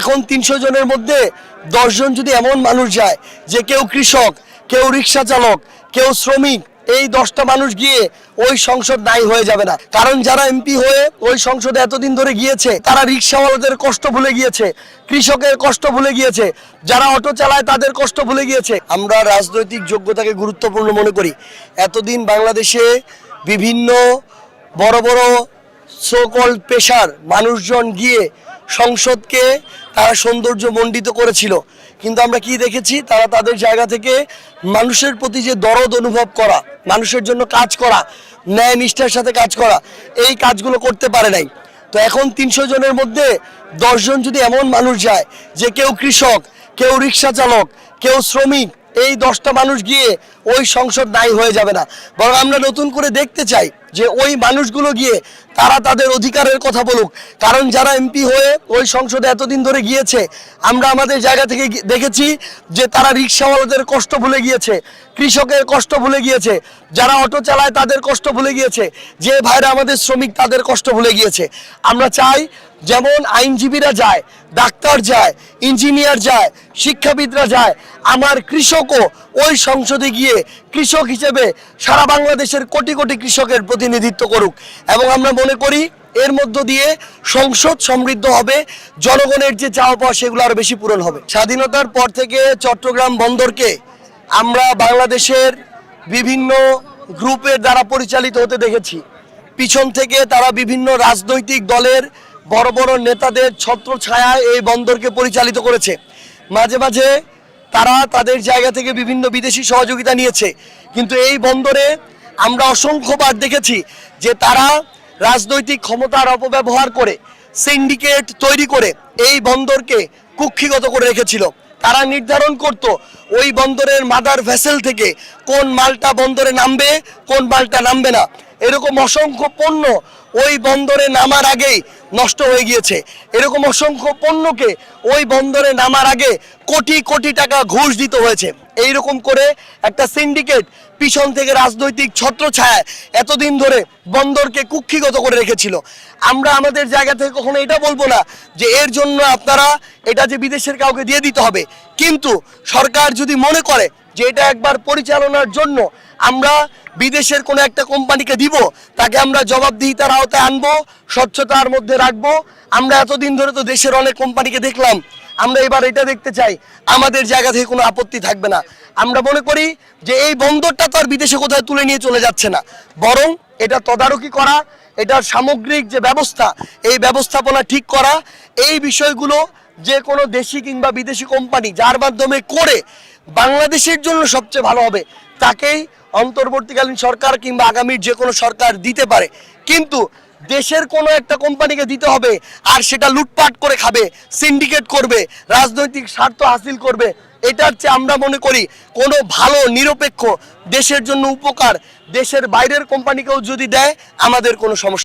এখন তিনশো জনের মধ্যে দশজন যদি এমন মানুষ যায় যে কেউ কৃষক, কেউ রিক্সা চালক, কেউ শ্রমিক, এই দশটা মানুষ গিয়ে ওই সংসদ নাই হয়ে যাবে না। কারণ যারা এমপি হয়ে ওই সংসদে এতদিন ধরে গিয়েছে, তারা রিক্সাওয়ালাদের কষ্ট ভুলে গিয়েছে, কৃষকের কষ্ট ভুলে গিয়েছে, যারা অটো চালায় তাদের কষ্ট ভুলে গিয়েছে। আমরা রাজনৈতিক যোগ্যতাকে গুরুত্বপূর্ণ মনে করি। এতদিন বাংলাদেশে বিভিন্ন বড় বড় সোকল পেশার মানুষজন গিয়ে সংসদকে তারা সৌন্দর্য মণ্ডিত করেছিল। কিন্তু আমরা কি দেখেছি? তারা তাদের জায়গা থেকে মানুষের প্রতি যে দরদ অনুভব করা, মানুষের জন্য কাজ করা, ন্যায় নিষ্ঠার সাথে কাজ করা, এই কাজগুলো করতে পারে নাই। তো এখন তিনশো জনের মধ্যে দশজন যদি এমন মানুষ যায় যে কেউ কৃষক, কেউ রিক্সা চালক, কেউ শ্রমিক, এই দশটা মানুষ গিয়ে ওই সংসদ নাই হয়ে যাবে না। বরং আমরা নতুন করে দেখতে চাই যে ওই মানুষগুলো গিয়ে তারা তাদের অধিকারের কথা বলুক। কারণ যারা এমপি হয়ে ওই সংসদে এতদিন ধরে গিয়েছে, আমরা আমাদের জায়গা থেকে দেখেছি যে তারা রিক্সাওয়ালাদের কষ্ট ভুলে গিয়েছে, কৃষকের কষ্ট ভুলে গিয়েছে, যারা অটো চালায় তাদের কষ্ট ভুলে গিয়েছে, যে ভাইরা আমাদের শ্রমিক তাদের কষ্ট ভুলে গিয়েছে। আমরা চাই যেমন আইনজীবীরা যায়, ডাক্তার যায়, ইঞ্জিনিয়ার যায়, শিক্ষাবিদরা যায়, আমার কৃষকও ওই সংসদে গিয়ে কৃষক হিসেবে সারা বাংলাদেশের কোটি কোটি কৃষকের প্রতিনিধিত্ব করুক। এবং আমরা মনে করি, এর মধ্য দিয়ে সংসদ সমৃদ্ধ হবে, জনগণের যে চাওয়া পাওয়া সেগুলো আরও বেশি পূরণ হবে। স্বাধীনতার পর থেকে চট্টগ্রাম বন্দরকে আমরা বাংলাদেশের বিভিন্ন গ্রুপের দ্বারা পরিচালিত হতে দেখেছি। পিছন থেকে তারা বিভিন্ন রাজনৈতিক দলের বড় বড় নেতাদের ছত্র ছায়ায় এই বন্দরকে পরিচালিত করেছে। মাঝে মাঝে তারা তাদের জায়গা থেকে বিভিন্ন বিদেশি সহযোগিতা নিয়েছে। কিন্তু এই বন্দরে আমরা অসংখ্যবার দেখেছি যে তারা রাজনৈতিক ক্ষমতার অপব্যবহার করে সিন্ডিকেট তৈরি করে এই বন্দরকে কুক্ষিগত করে রেখেছিল। তারা নির্ধারণ করত ওই বন্দরের মাদার ভেসেল থেকে কোন মালটা বন্দরে নামবে, কোন মালটা নামবে না। এরকম অসংখ্য পণ্য ওই বন্দরে নামার আগেই নষ্ট হয়ে গিয়েছে। এরকম অসংখ্য পণ্যকে ওই বন্দরে নামার আগে কোটি কোটি টাকা ঘুষ দিতে হয়েছে। এইরকম করে একটা সিন্ডিকেট পিছন থেকে রাজনৈতিক ছত্রছায়ায় এতদিন ধরে বন্দরকে কুক্ষিগত করে রেখেছিল। আমরা আমাদের জায়গা থেকে কখনো এটা বলব না যে এর জন্য আপনারা এটা যে বিদেশের কাউকে দিয়ে দিতে হবে। কিন্তু সরকার যদি মনে করে যে এটা একবার পরিচালনার জন্য আমরা বিদেশের কোনো একটা কোম্পানিকে দিব, তাকে আমরা জবাবদিহিতার আওতায় আনব, স্বচ্ছতার মধ্যে রাখব। আমরা এতদিন ধরে তো দেশের অনেক কোম্পানিকে দেখলাম। আমরা এবার এটা দেখতে চাই, আমাদের জায়গা থেকে কোনো আপত্তি থাকবে না। আমরা মনে করি যে এই বন্দরটা তো আর বিদেশে কোথায় তুলে নিয়ে চলে যাচ্ছে না। বরং এটা তদারকি করা, এটার সামগ্রিক যে ব্যবস্থা, এই ব্যবস্থাপনা ঠিক করা, এই বিষয়গুলো যে কোনো দেশি কিংবা বিদেশি কোম্পানি যার মাধ্যমে করে বাংলাদেশের জন্য সবচেয়ে ভালো হবে, তাকেই অন্তর্বর্তীকালীন সরকার কিংবা আগামীর যে কোনো সরকার দিতে পারে। কিন্তু দেশের কোনো একটা কোম্পানিকে দিতে হবে আর সেটা লুটপাট করে খাবে সিন্ডিকেট করবে, রাজনৈতিক স্বার্থ হাসিল করবে, এটার চেয়ে আমরা মনে করি কোনো ভালো, নিরপেক্ষ, দেশের জন্য উপকার, দেশের বাইরের কোম্পানিকেও যদি দেয়, আমাদের কোনো সমস্যা